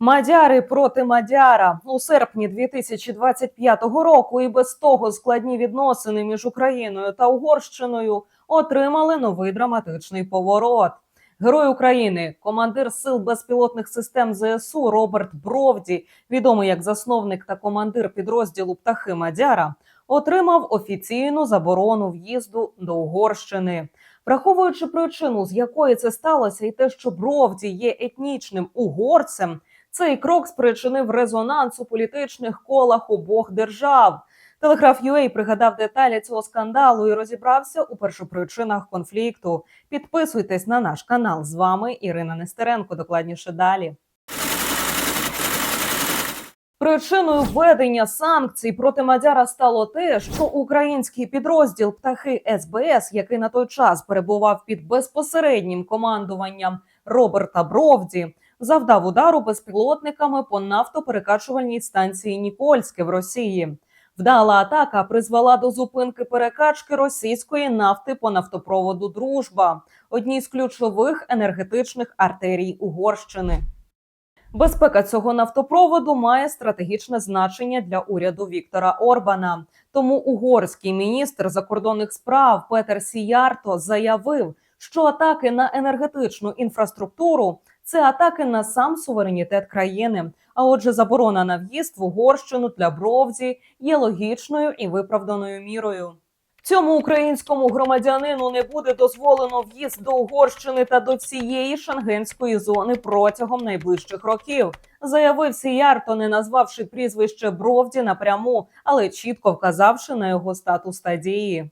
Мадяри проти Мадяра у серпні 2025 року і без того складні відносини між Україною та Угорщиною отримали новий драматичний поворот. Герой України, командир сил безпілотних систем ЗСУ Роберт Бровді, відомий як засновник та командир підрозділу Птахи Мадяра, отримав офіційну заборону в'їзду до Угорщини. Враховуючи причину, з якої це сталося, і те, що Бровді є етнічним угорцем, цей крок спричинив резонанс у політичних колах обох держав. Телеграф UA пригадав деталі цього скандалу і розібрався у першопричинах конфлікту. Підписуйтесь на наш канал. З вами Ірина Нестеренко. Докладніше далі. Причиною введення санкцій проти Мадяра стало те, що український підрозділ птахи СБС, який на той час перебував під безпосереднім командуванням Роберта Бровді, завдав удару безпілотниками по нафтоперекачувальній станції Нікольське в Росії. Вдала атака призвела до зупинки перекачки російської нафти по нафтопроводу Дружба, одній з ключових енергетичних артерій Угорщини. Безпека цього нафтопроводу має стратегічне значення для уряду Віктора Орбана. Тому угорський міністр закордонних справ Петер Сіярто заявив, що атаки на енергетичну інфраструктуру це атаки на сам суверенітет країни. А отже, заборона на в'їзд в Угорщину для Бровзі є логічною і виправданою мірою. Цьому українському громадянину не буде дозволено в'їзд до Угорщини та до всієї шенгенської зони протягом найближчих років, заявив Сіярто, не назвавши прізвище Бровді напряму, але чітко вказавши на його статус та дії.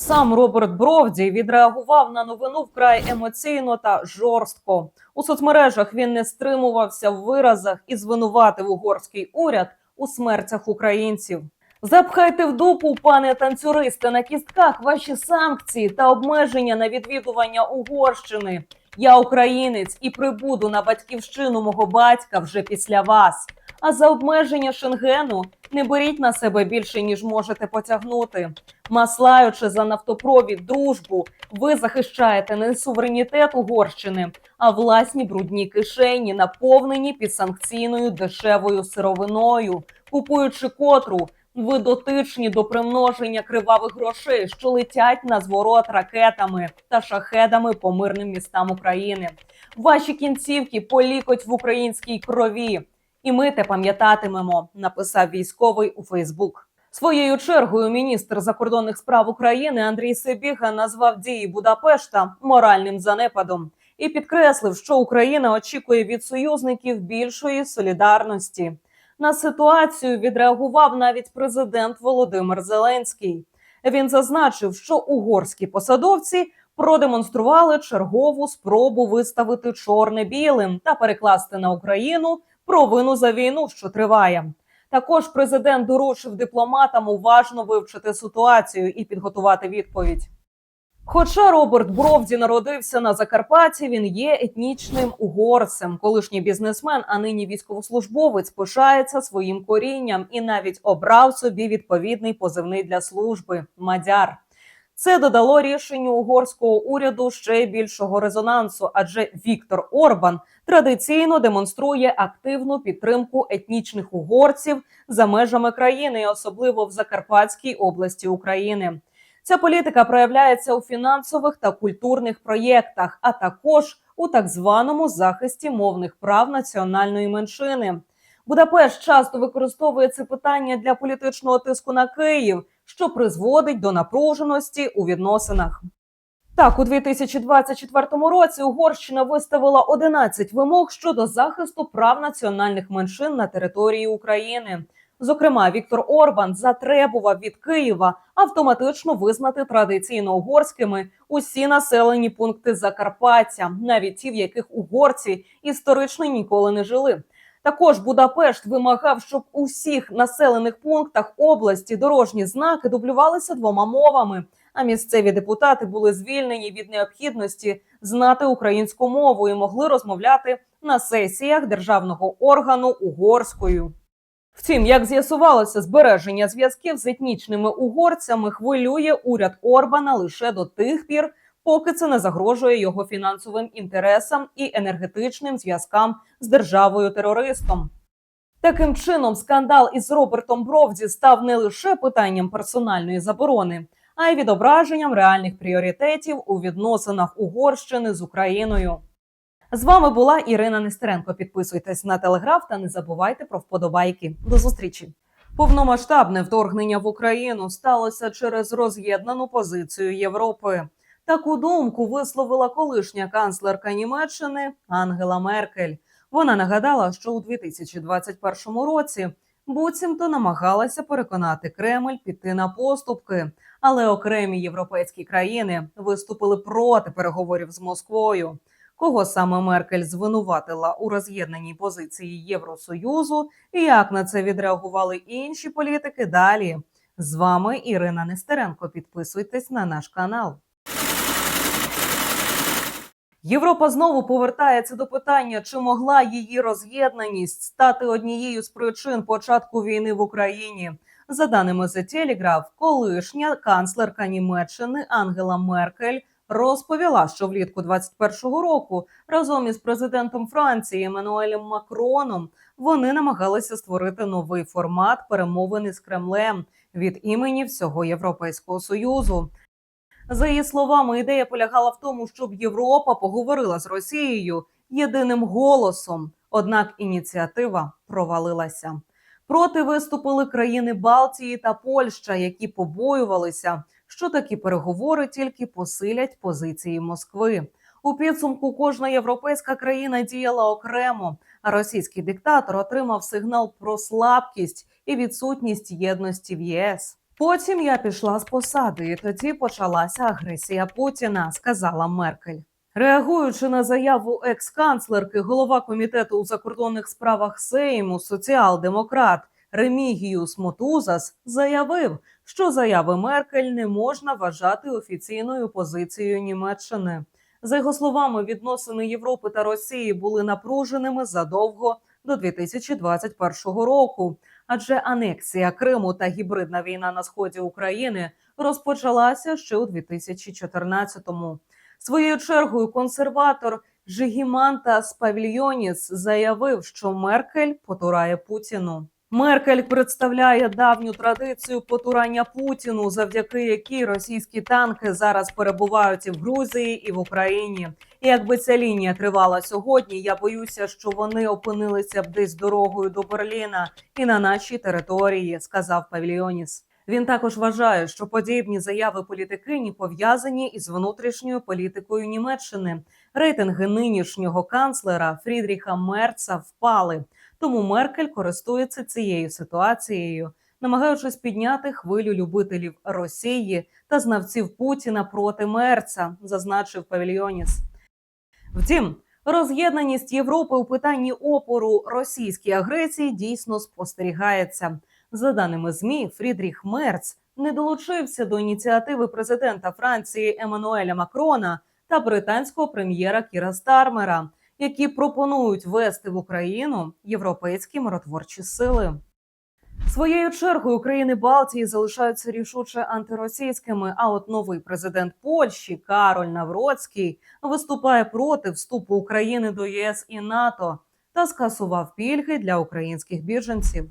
Сам Роберт Бровді відреагував на новину вкрай емоційно та жорстко. У соцмережах він не стримувався в виразах і звинуватив угорський уряд у смертях українців. Запхайте в дупу, пане танцюристи, на кістках ваші санкції та обмеження на відвідування Угорщини. Я українець і прибуду на батьківщину мого батька вже після вас. А за обмеження Шенгену не беріть на себе більше, ніж можете потягнути. Маслаючи за нафтопровід дружбу, ви захищаєте не суверенітет Угорщини, а власні брудні кишені, наповнені підсанкційною дешевою сировиною, купуючи котру ви дотичні до примноження кривавих грошей, що летять на зворот ракетами та шахедами по мирним містам України. Ваші кінцівки полікоть в українській крові, і ми те пам'ятатимемо. Написав військовий у Фейсбук. Своєю чергою міністр закордонних справ України Андрій Сибіга назвав дії Будапешта моральним занепадом і підкреслив, що Україна очікує від союзників більшої солідарності. На ситуацію відреагував навіть президент Володимир Зеленський. Він зазначив, що угорські посадовці продемонстрували чергову спробу виставити чорне білим та перекласти на Україну провину за війну, що триває. Також президент доручив дипломатам уважно вивчити ситуацію і підготувати відповідь. Хоча Роберт Бровді народився на Закарпатті, він є етнічним угорцем. Колишній бізнесмен, а нині військовослужбовець, пишається своїм корінням і навіть обрав собі відповідний позивний для служби мадяр. Це додало рішенню угорського уряду ще більшого резонансу, адже Віктор Орбан традиційно демонструє активну підтримку етнічних угорців за межами країни, особливо в Закарпатській області України. Ця політика проявляється у фінансових та культурних проєктах, а також у так званому захисті мовних прав національної меншини. Будапешт часто використовує це питання для політичного тиску на Київ, що призводить до напруженості у відносинах. Так, у 2024 році Угорщина виставила 11 вимог щодо захисту прав національних меншин на території України. Зокрема, Віктор Орбан затребував від Києва автоматично визнати традиційно угорськими усі населені пункти Закарпаття, навіть ті, в яких угорці історично ніколи не жили. Також Будапешт вимагав, щоб у всіх населених пунктах області дорожні знаки дублювалися двома мовами. А місцеві депутати були звільнені від необхідності знати українську мову і могли розмовляти на сесіях державного органу угорською. Втім, як з'ясувалося, збереження зв'язків з етнічними угорцями хвилює уряд Орбана лише до тих пір, поки це не загрожує його фінансовим інтересам і енергетичним зв'язкам з державою терористом. Таким чином, скандал із Робертом Бровзі став не лише питанням персональної заборони, а й відображенням реальних пріоритетів у відносинах Угорщини з Україною. З вами була Ірина Нестеренко. Підписуйтесь на телеграф та не забувайте про вподобайки. До зустрічі. Повномасштабне вторгнення в Україну сталося через роз'єднану позицію Європи. Таку думку висловила колишня канцлерка Німеччини Ангела Меркель. Вона нагадала, що у 2021 році буцімто намагалася переконати Кремль піти на поступки, але окремі європейські країни виступили проти переговорів з Москвою. Кого саме Меркель звинуватила у роз'єднаній позиції Євросоюзу, і як на це відреагували інші політики? Далі з вами Ірина Нестеренко. Підписуйтесь на наш канал. Європа знову повертається до питання, чи могла її роз'єднаність стати однією з причин початку війни в Україні. За даними The Telegraph, колишня канцлерка Німеччини Ангела Меркель розповіла, що влітку 21-го року разом із президентом Франції Еммануелем Макроном вони намагалися створити новий формат перемовини з Кремлем від імені всього Європейського союзу. За її словами, ідея полягала в тому, щоб Європа поговорила з Росією єдиним голосом. Однак ініціатива провалилася. Проти виступили країни Балтії та Польща, які побоювалися, що такі переговори тільки посилять позиції Москви. У підсумку кожна європейська країна діяла окремо. А російський диктатор отримав сигнал про слабкість і відсутність єдності в ЄС. Потім я пішла з посади, і тоді почалася агресія Путіна, сказала Меркель. Реагуючи на заяву екс-канцлерки, голова комітету у закордонних справах Сейму, соціал-демократ Ремігіус Мотузас заявив, що заяви Меркель не можна вважати офіційною позицією Німеччини. За його словами, відносини Європи та Росії були напруженими задовго до 2021 року, адже анексія Криму та гібридна війна на сході України розпочалася ще у 2014-му. Своєю чергою консерватор Жигімантас Павільйоніс заявив, що Меркель потурає Путіну. Меркель представляє давню традицію потурання Путіну, завдяки якій російські танки зараз перебувають і в Грузії, і в Україні. І якби ця лінія тривала сьогодні, я боюся, що вони опинилися б десь дорогою до Берліна і на нашій території, сказав Павільйоніс. Він також вважає, що подібні заяви політикині пов'язані із внутрішньою політикою Німеччини. Рейтинги нинішнього канцлера Фрідріха Мерца впали. Тому Меркель користується цією ситуацією, намагаючись підняти хвилю любителів Росії та знавців Путіна проти Мерца, зазначив Павільйоніс. Втім, роз'єднаність Європи у питанні опору російській агресії дійсно спостерігається. За даними змі, Фрідріх Мерц не долучився до ініціативи президента Франції Еммануеля Макрона та британського прем'єра Кіра Стармера, які пропонують вести в Україну європейські миротворчі сили. Своєю чергою країни Балтії залишаються рішуче антиросійськими. А от новий президент Польщі Кароль Навроцький виступає проти вступу України до ЄС і НАТО та скасував пільги для українських біженців.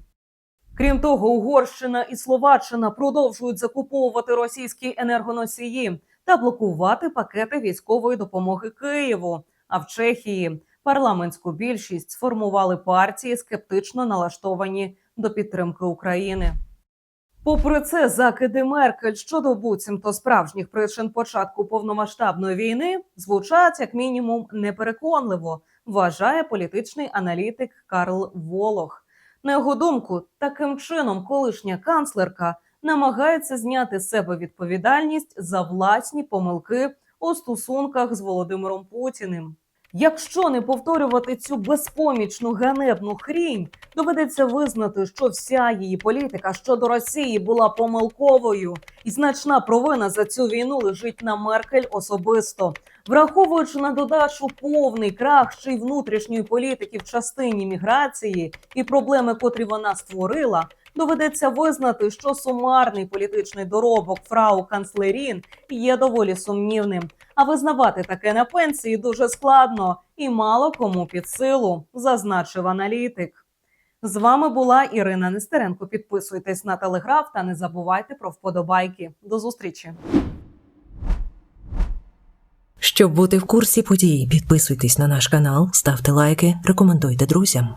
Крім того, Угорщина і Словаччина продовжують закуповувати російські енергоносії та блокувати пакети військової допомоги Києву. А в Чехії парламентську більшість сформували партії, скептично налаштовані до підтримки України. Попри це, закиди Меркель щодо буцімто справжніх причин початку повномасштабної війни звучать як мінімум непереконливо, вважає політичний аналітик Карл Волох. На його думку, таким чином колишня канцлерка намагається зняти з себе відповідальність за власні помилки у стосунках з Володимиром Путіним. Якщо не повторювати цю безпомічну ганебну хрінь, доведеться визнати, що вся її політика щодо Росії була помилковою, і значна провина за цю війну лежить на Меркель особисто, враховуючи на додачу повний крах ще й внутрішньої політики в частині міграції і проблеми, котрі вона створила. Доведеться визнати, що сумарний політичний доробок фрау канцлерін є доволі сумнівним. А визнавати таке на пенсії дуже складно і мало кому під силу, зазначив аналітик. З вами була Ірина Нестеренко. Підписуйтесь на телеграф та не забувайте про вподобайки. До зустрічі. Щоб бути в курсі подій, підписуйтесь на наш канал, ставте лайки, рекомендуйте друзям.